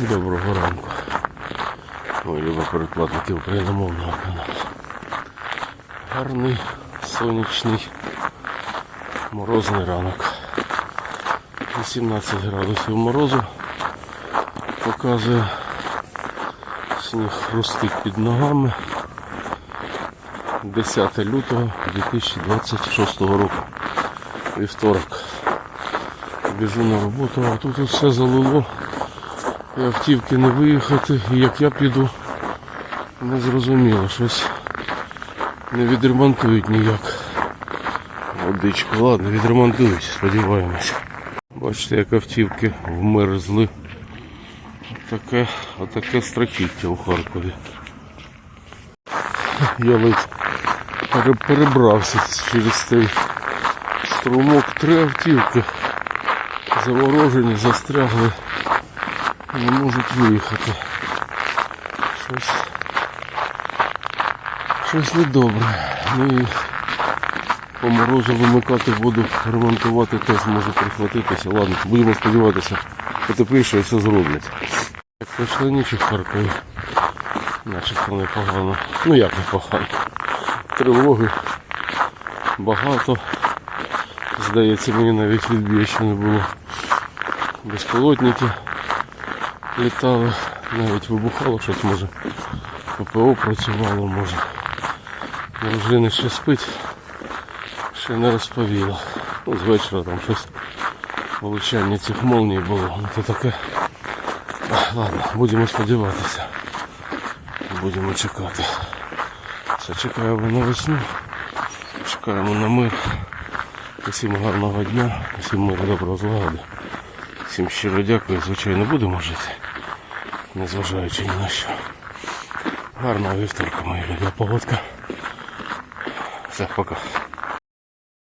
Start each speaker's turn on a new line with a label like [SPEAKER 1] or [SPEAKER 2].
[SPEAKER 1] Доброго ранку. Мої любі перекладники україномовного каналу. Гарний сонячний морозний ранок. 18 градусів морозу показує. Сніг хрустить під ногами. 10 лютого 2026 року. Вівторок. Біжу на роботу, а тут все залило. Автівки не виїхати. І як я піду, не зрозуміло, щось не відремонтують ніяк. Водичку, ладно, відремонтують, сподіваємось. Бачите, як автівки вмерзли. Таке, отаке страхіття у Харкові. Я ледь перебрався через цей струмок. Три автівки заморожені, застрягли не можуть виїхати. Щось, щось недобре. Ну і по морозу вимикати воду, ремонтувати теж може прихватитися. Ладно, будемо сподіватися, потепліше і все зроблять. Як пройшла ніч у Харкові, начебто непогано. Ну як непогано. Тривоги багато. Здається, мені навіть відбія ще не було. Безпілотники літали, навіть вибухало щось може. ППО працювало може. Дружина ще спить, ще не розповіла. Ну, з вечора там щось влучання цих молній було. Ну, то таке. Ладно, будемо сподіватися. Будемо чекати. Все, чекаємо на весну. Чекаємо на мир. Усім гарного дня, усім миру доброго злагоди. Всім щиро дякую, звичайно, будемо жити, незважаючи ні на що. Гарного вівторка, моя любі погодка. Все, пока.